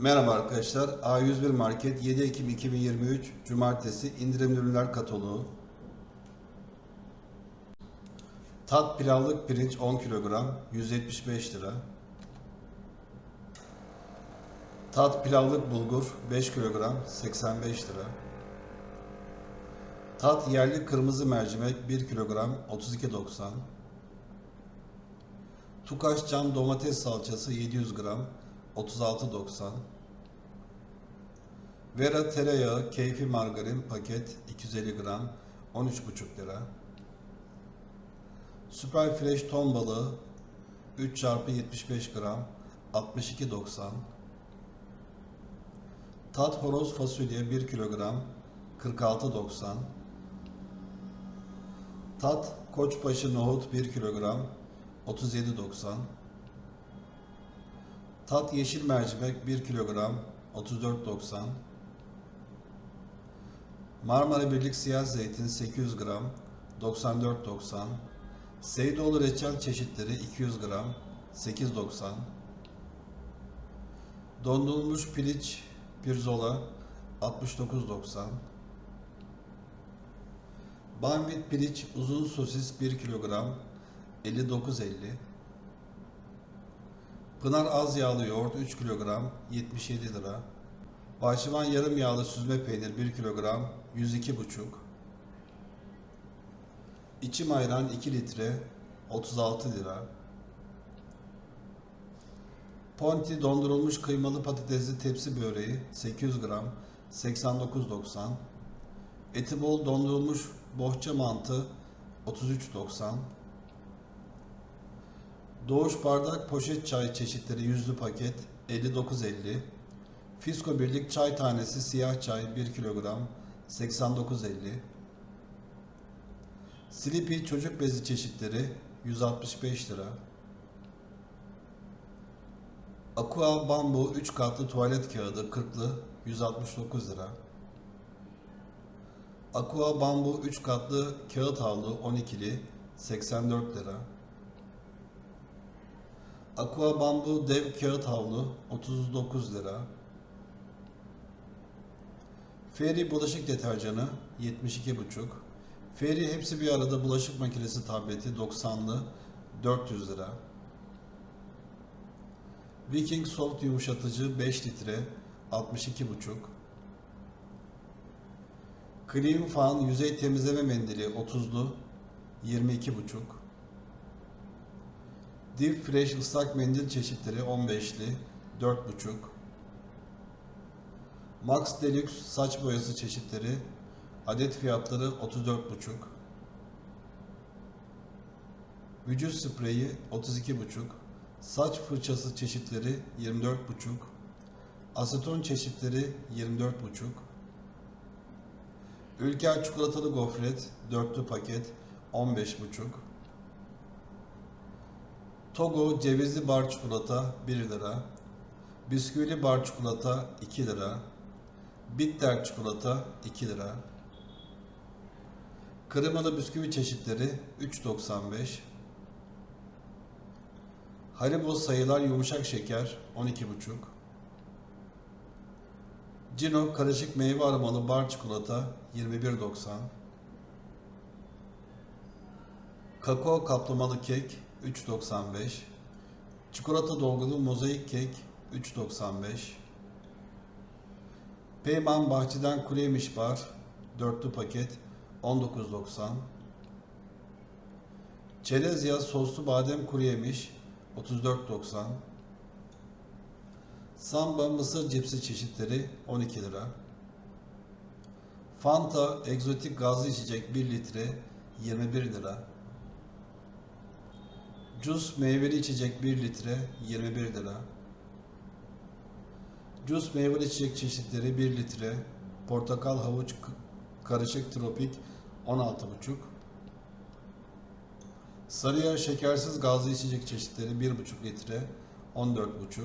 Merhaba arkadaşlar. A101 Market 7 Ekim 2023 Cumartesi indirimli ürünler kataloğu. Tat pilavlık pirinç 10 kilogram 175 lira. Tat pilavlık bulgur 5 kilogram 85 lira. Tat yerli kırmızı mercimek 1 kilogram 32.90. Tukaş cam domates salçası 700 gram 36.90 Vera tereyağı keyfi margarin paket 250 gram 13,5 lira. Süper Fresh ton balığı 3 çarpı 75 gram 62.90 Tat horoz fasulye 1 kilogram 46.90 Tat koçbaşı nohut 1 kilogram 37.90 Tat yeşil mercimek 1 kilogram 34.90 Marmara Birlik siyah zeytin 800 gram 94.90 Seydoğlu reçel çeşitleri 200 gram 8.90 Dondurulmuş piliç pirzola 69.90 Banvit piliç uzun sosis 1 kilogram 59.50 Pınar az yağlı yoğurt 3 kilogram 77 lira. Bahçıvan yarım yağlı süzme peynir 1 kilogram 102,5. İçim ayran 2 litre 36 lira. Ponti dondurulmuş kıymalı patatesli tepsi böreği 800 gram 89.90. Eti bol dondurulmuş bohça mantı 33.90. Doğuş bardak poşet çay çeşitleri yüzlü paket 59.50. Fisko birlik çay tanesi siyah çay 1 kilogram 89.50. Sleepy çocuk bezi çeşitleri 165 lira. Aqua bambu 3 katlı tuvalet kağıdı 40'lı 169 lira. Aqua bambu 3 katlı kağıt havlu 12'li 84 lira. Aqua Bambu dev kağıt havlu 39 lira. Fairy bulaşık deterjanı 72,5. Fairy hepsi bir arada bulaşık makinesi tableti 90'lı 400 lira. Viking Soft yumuşatıcı 5 litre 62,5. Clean Fan yüzey temizleme mendili 30'lu 22,5. Deep Fresh ıslak mendil çeşitleri 15'li 4,5 Max Deluxe saç boyası çeşitleri adet fiyatları 34,5 Vücut spreyi 32,5 Saç fırçası çeşitleri 24,5 Aseton çeşitleri 24,5 Ülker çikolatalı gofret dörtlü paket 15,5 Togo cevizli bar çikolata 1 lira. Bisküvili bar çikolata 2 lira. Bitter çikolata 2 lira. Kremalı bisküvi çeşitleri 3.95. Haribo sayılar yumuşak şeker 12,5. Cino karışık meyve aromalı bar çikolata 21.90. Kakao kaplamalı kek 3.95 Çikolata dolgulu mozaik kek 3.95 Peyman Bahçeden Kulemiş Bar dörtlü paket 19.90 Çerez yağ soslu badem kuru yemiş 34.90 Samba mısır cipsi çeşitleri 12 lira. Fanta egzotik gazlı içecek 1 litre 21 lira Cus meyveli içecek 1 litre 21 lira. Cus meyveli içecek çeşitleri 1 litre. Portakal havuç karışık tropik 16,5. Sarıyer şekersiz gazlı içecek çeşitleri 1,5 litre 14,5.